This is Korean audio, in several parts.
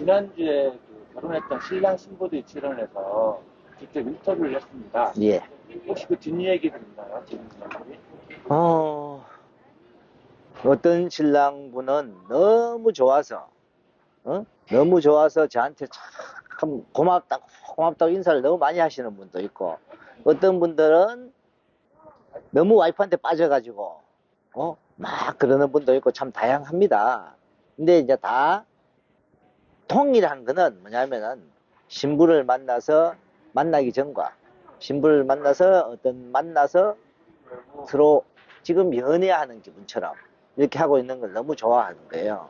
지난주에 그 결혼했던 신랑 신부들이 출연해서 직접 인터뷰를 했습니다. 예. 혹시 그 뒷얘기도 있나요? 지금 분들이? 어, 어떤 신랑분은 너무 좋아서, 어? 너무 좋아서 저한테 참 고맙다고, 고맙다고 인사를 너무 많이 하시는 분도 있고, 어떤 분들은 너무 와이프한테 빠져가지고, 어? 막 그러는 분도 있고 참 다양합니다. 근데 이제 다 통일한 거는 뭐냐면은 신부를 만나서 만나기 전과 신부를 만나서 어떤 만나서 서로 지금 연애하는 기분처럼 이렇게 하고 있는 걸 너무 좋아하는 거예요.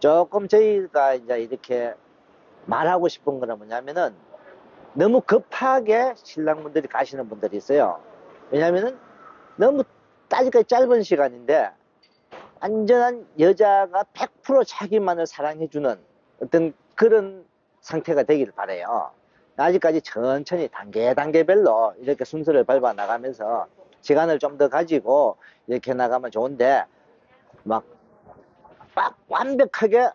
조금 저희가 이제 이렇게 말하고 싶은 거는 뭐냐면은 너무 급하게 신랑분들이 가시는 분들이 있어요. 왜냐면은 너무 따지까지 짧은 시간인데 완전한 여자가 100% 자기만을 사랑해주는 어떤 그런 상태가 되기를 바래요. 아직까지 천천히 단계 단계별로 이렇게 순서를 밟아 나가면서 시간을 좀 더 가지고 이렇게 나가면 좋은데 막, 막 완벽하게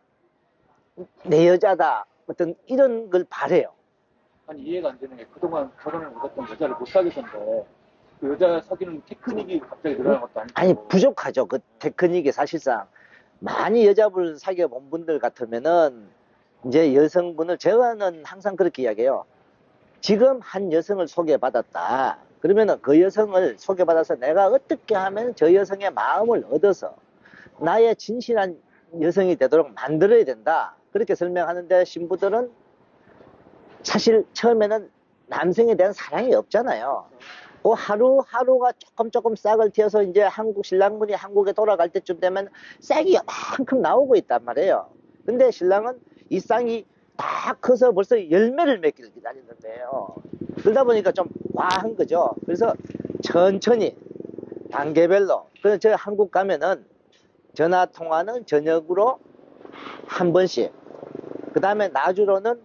내 여자다 어떤 이런 걸 바래요. 아니 이해가 안 되는 게 그동안 결혼을 못했던 여자를 못 사귀었는데 그 여자 사귀는 테크닉이 갑자기 늘어난 것도 아니고 아니 부족하죠. 그 테크닉이 사실상 많이 여자분을 사귀어 본 분들 같으면은 이제 여성분을 제가는 항상 그렇게 이야기해요. 지금 한 여성을 소개받았다. 그러면은 그 여성을 소개받아서 내가 어떻게 하면 저 여성의 마음을 얻어서 나의 진실한 여성이 되도록 만들어야 된다. 그렇게 설명하는데 신부들은 사실 처음에는 남성에 대한 사랑이 없잖아요. 그 하루하루가 조금 조금 싹을 틔어서 이제 한국 신랑분이 한국에 돌아갈 때쯤 되면 싹이 요만큼 나오고 있단 말이에요. 근데 신랑은 이 쌍이 다 커서 벌써 열매를 맺기를 기다리는 거예요. 그러다 보니까 좀 과한 거죠. 그래서 천천히 단계별로 그래서 저 한국 가면은 전화 통화는 저녁으로 한 번씩 그 다음에 나주로는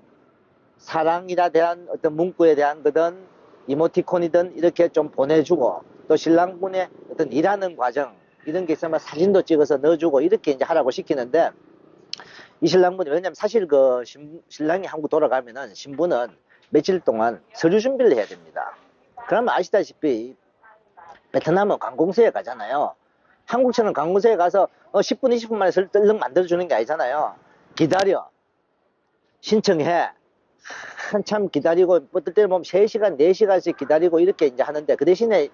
사랑이라 대한 어떤 문구에 대한 거든 이모티콘이든 이렇게 좀 보내주고 또 신랑분의 어떤 일하는 과정 이런 게 있으면 사진도 찍어서 넣어주고 이렇게 이제 하라고 시키는데 이 신랑분이 왜냐면 사실 그 신, 신랑이 한국 돌아가면은 신부는 며칠 동안 서류 준비를 해야 됩니다. 그러면 아시다시피 베트남은 관공서에 가잖아요. 한국처럼 관공서에 가서 어, 10분, 20분 만에 설득 만들어주는 게 아니잖아요. 기다려. 신청해. 한참 기다리고, 어떨 때는 보면 3시간, 4시간씩 기다리고 이렇게 이제 하는데 그 대신에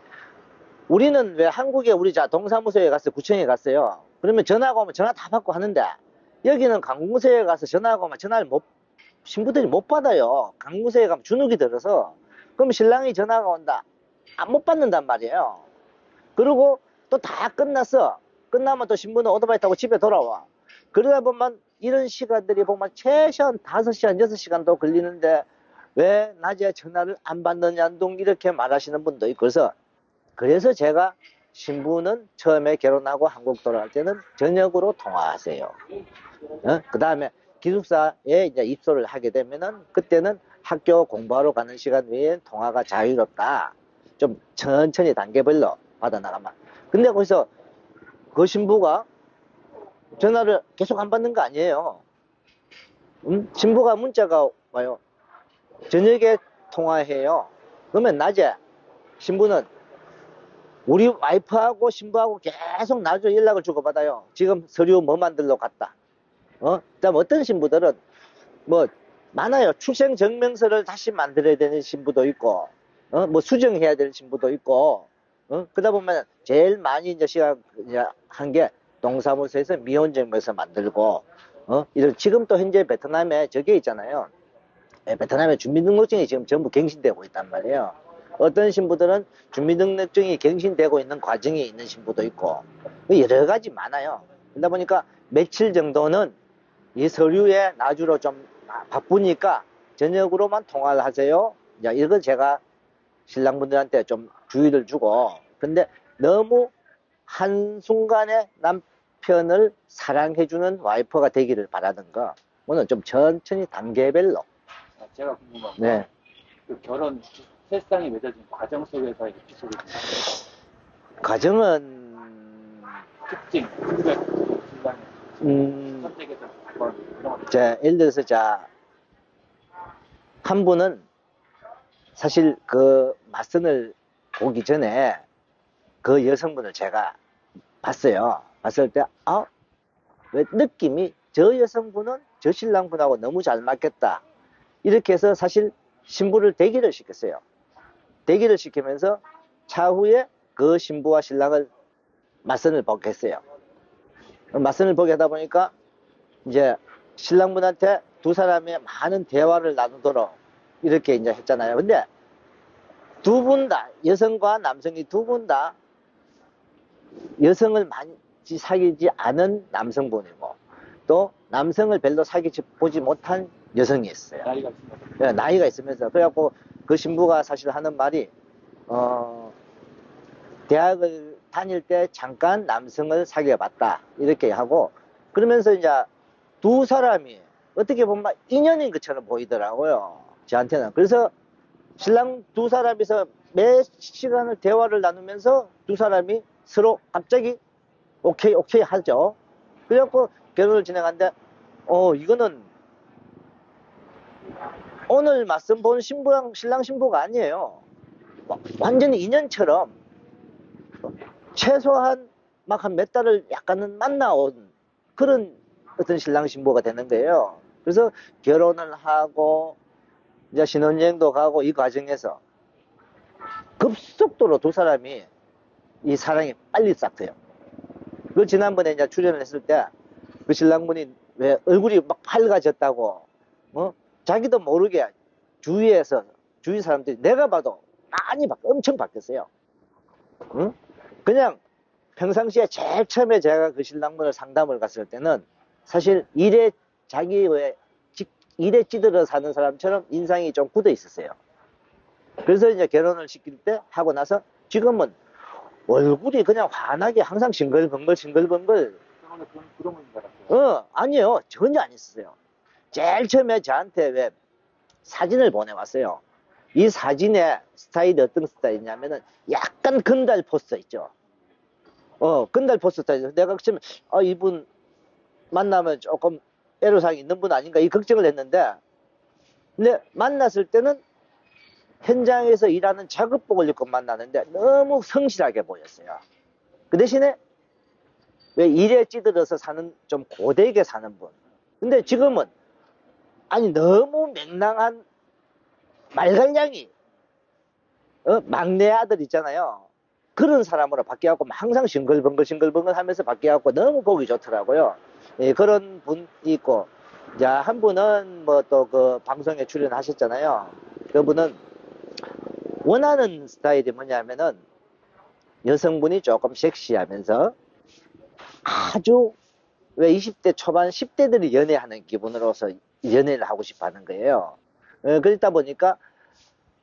우리는 왜 한국에 우리 자 동사무소에 갔어요. 구청에 갔어요. 그러면 전화가 오면 전화 다 받고 하는데 여기는 강공서에 가서 전화가 오면 전화를 못, 신부들이 못 받아요. 강공서에 가면 주눅이 들어서. 그럼 신랑이 전화가 온다. 안 못 받는단 말이에요. 그리고 또 다 끝났어. 끝나면 또 신부는 오토바이 타고 집에 돌아와. 그러다 보면 이런 시간들이 보면 최소한 5시간, 6시간도 걸리는데 왜 낮에 전화를 안 받느냐 둥 이렇게 말하시는 분도 있고 그래서 그래서 제가 신부는 처음에 결혼하고 한국 돌아갈 때는 저녁으로 통화하세요. 어? 그 다음에 기숙사에 이제 입소를 하게 되면은 그때는 학교 공부하러 가는 시간 외에 통화가 자유롭다. 좀 천천히 단계별로 받아나가만. 근데 거기서 그 신부가 전화를 계속 안 받는 거 아니에요. 음? 신부가 문자가 와요. 저녁에 통화해요. 그러면 낮에 신부는 우리 와이프하고 신부하고 계속 나중에 연락을 주고받아요. 지금 서류 뭐 만들러 갔다. 어? 그다음 어떤 신부들은 뭐 많아요. 출생 증명서를 다시 만들어야 되는 신부도 있고, 어? 뭐 수정해야 되는 신부도 있고, 어? 그러다 보면 제일 많이 이제 시간 한 게 동사무소에서 미혼 증명서 만들고, 어? 이런 지금 또 현재 베트남에 저게 있잖아요. 예, 베트남에 주민등록증이 지금 전부 갱신되고 있단 말이에요. 어떤 신부들은 주민등록증이 갱신되고 있는 과정에 있는 신부도 있고 여러 가지 많아요. 그러다 보니까 며칠 정도는 이 서류에 나주로 좀 바쁘니까 저녁으로만 통화를 하세요. 자, 이건 제가 신랑분들한테 좀 주의를 주고 근데 너무 한순간에 남편을 사랑해주는 와이퍼가 되기를 바라는 거 오늘 좀 천천히 단계별로 아, 제가 궁금한 건 네. 그 결혼 세상이 맺어진 과정 속에서의 에피소드 과정은 특징, 특별 신랑의 음, 선택에서 한번 설명을 자, 예를 들어서 자, 한 분은 사실 그 맞선을 보기 전에 그 여성분을 제가 봤어요. 봤을 때, 아, 왜 느낌이 저 여성분은 저 신랑분하고 너무 잘 맞겠다. 이렇게 해서 사실 신부를 대기를 시켰어요. 대기를 시키면서 차후에 그 신부와 신랑을 맞선을 보게 했어요. 맞선을 보게 하다 보니까 이제 신랑분한테 두 사람의 많은 대화를 나누도록 이렇게 이제 했잖아요. 근데 두 분 다, 여성과 남성이 두 분 다 여성을 많이 사귀지 않은 남성분이고 또 남성을 별로 사귀지 보지 못한 여성이 있어요. 나이가 있습니다. 예, 나이가 있으면서 그래갖고 그 신부가 사실 하는 말이 어 대학을 다닐 때 잠깐 남성을 사귀어 봤다 이렇게 하고 그러면서 이제 두 사람이 어떻게 보면 인연인 것처럼 보이더라고요 저한테는 그래서 신랑 두 사람이서 매 시간을 대화를 나누면서 두 사람이 서로 갑자기 오케이 오케이 하죠 그래갖고 결혼을 진행하는데 어 이거는 오늘 말씀 본 신부랑 신랑 신부가 아니에요. 와- 완전히 인연처럼 최소한 막 한 몇 달을 약간은 만나온 그런 어떤 신랑 신부가 되는 거예요. 그래서 결혼을 하고 이제 신혼여행도 가고 이 과정에서 급속도로 두 사람이 이 사랑이 빨리 싹 트요. 그 지난번에 이제 출연을 했을 때 그 신랑분이 왜 얼굴이 막 밝아졌다고 어? 자기도 모르게 주위에서 주위 사람들이 내가 봐도 많이 바, 엄청 바뀌었어요. 응? 그냥 평상시에 제일 처음에 제가 그 신랑분을 상담을 갔을 때는 사실 일에 자기 왜 직- 일에 찌들어 사는 사람처럼 인상이 좀 굳어 있었어요. 그래서 이제 결혼을 시킬 때 하고 나서 지금은 얼굴이 그냥 환하게 항상 싱글벙글 싱글벙글. 어, 아니요. 전혀 안 했었어요. 제일 처음에 저한테 왜 사진을 보내왔어요. 이 사진의 스타일이 어떤 스타일이냐면은 약간 건달 포스터 있죠. 어, 건달 포스터. 내가 그러면 아, 이분 만나면 조금 애로사항이 있는 분 아닌가 이 걱정을 했는데 근데 만났을 때는 현장에서 일하는 작업복을 입고 만나는데 너무 성실하게 보였어요. 그 대신에 왜 일에 찌들어서 사는 좀 고되게 사는 분. 근데 지금은 아니 너무 맹랑한 말갈량이 어? 막내 아들 있잖아요. 그런 사람으로 바뀌어갖고 항상 싱글벙글 싱글벙글 하면서 바뀌어갖고 너무 보기 좋더라고요. 예, 그런 분이 있고 자, 한 분은 뭐 또 그 방송에 출연하셨잖아요. 그분은 원하는 스타일이 뭐냐면은 여성분이 조금 섹시하면서 아주 왜 20대 초반 10대들이 연애하는 기분으로서 연애를 하고 싶어 하는 거예요. 어, 그러다 보니까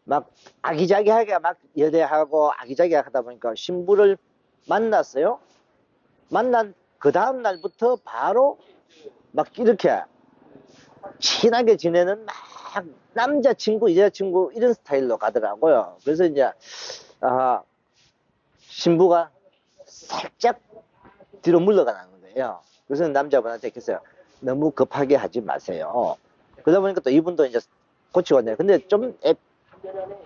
막 아기자기하게 막 연애하고 아기자기하게 하다 보니까 신부를 만났어요. 만난 그 다음 날부터 바로 막 이렇게 친하게 지내는 막 남자친구, 여자친구 이런 스타일로 가더라고요. 그래서 이제 아, 신부가 살짝 뒤로 물러가는 거예요. 그래서 남자분한테 했어요. 너무 급하게 하지 마세요. 그러다 보니까 또 이분도 이제 고치고 왔네요. 근데 좀 에,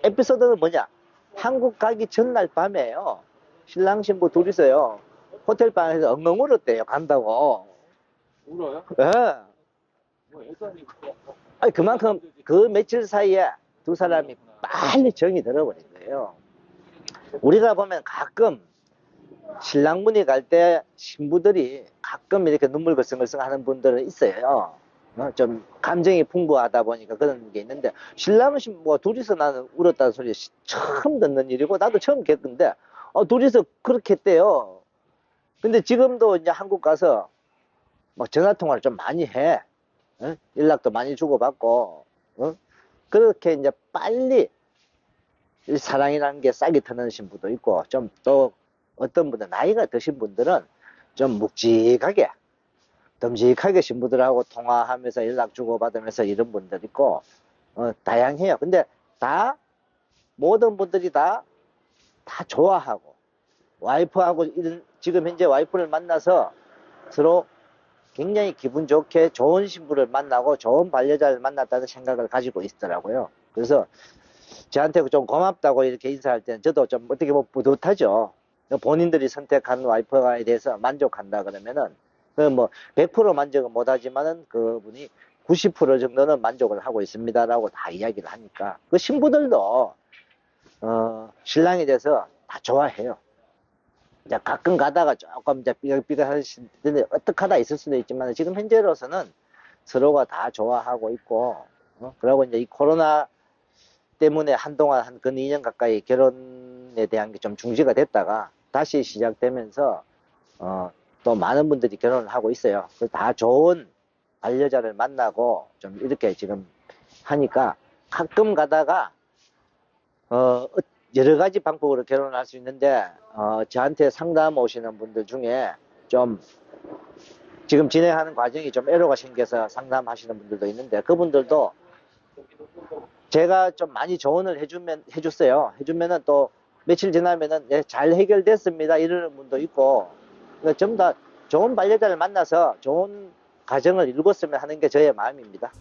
에피소드는 뭐냐? 한국 가기 전날 밤에요. 신랑 신부 둘이서요. 호텔 방에서 엉엉 울었대요. 간다고. 울어요? 예. 뭐. 아니, 그만큼 그 며칠 사이에 두 사람이 빨리 정이 들어버린 거예요. 우리가 보면 가끔 신랑분이 갈 때 신부들이 가끔 이렇게 눈물 글썽글썽 하는 분들은 있어요. 어, 좀 감정이 풍부하다 보니까 그런 게 있는데 신랑은 신부가 둘이서 나는 울었다는 소리 시- 처음 듣는 일이고 나도 처음 겪은데 어, 둘이서 그렇게 했대요. 근데 지금도 이제 한국 가서 뭐 전화 통화를 좀 많이 해. 어? 연락도 많이 주고받고 어? 그렇게 이제 빨리 이 사랑이라는 게 싹이 트는 신부도 있고 좀 또 어떤 분들 나이가 드신 분들은 좀 묵직하게 듬직하게 신부들하고 통화하면서 연락 주고받으면서 이런 분들 있고 어, 다양해요. 근데 다 모든 분들이 다 다 좋아하고 와이프하고 지금 현재 와이프를 만나서 서로 굉장히 기분 좋게 좋은 신부를 만나고 좋은 반려자를 만났다는 생각을 가지고 있더라고요. 그래서 저한테 좀 고맙다고 이렇게 인사할 때는 저도 좀 어떻게 보면 뿌듯하죠. 본인들이 선택한 와이프에 대해서 만족한다 그러면은 그뭐100% 만족은 못하지만은 그분이 90% 정도는 만족을 하고 있습니다라고 다 이야기를 하니까 그 신부들도 어, 신랑에 대해서 다 좋아해요. 이제 가끔 가다가 조금 이제 삐걱삐걱하시는데 어떡하다 있을 수도 있지만 지금 현재로서는 서로가 다 좋아하고 있고 어? 그리고 이제 이 코로나 때문에 한동안 한 근 2년 가까이 결혼에 대한 게 좀 중지가 됐다가 다시 시작되면서 어, 또 많은 분들이 결혼을 하고 있어요. 다 좋은 반려자를 만나고 좀 이렇게 지금 하니까 가끔 가다가 어, 여러 가지 방법으로 결혼을 할 수 있는데 어, 저한테 상담 오시는 분들 중에 좀 지금 진행하는 과정이 좀 애로가 생겨서 상담하시는 분들도 있는데 그분들도 제가 좀 많이 조언을 해주면 해줬어요. 해주면은 또 며칠 지나면은 예, 잘 해결됐습니다 이러는 분도 있고 그러니까 전부 다 좋은 반려자를 만나서 좋은 가정을 이루었으면 하는 게 저의 마음입니다.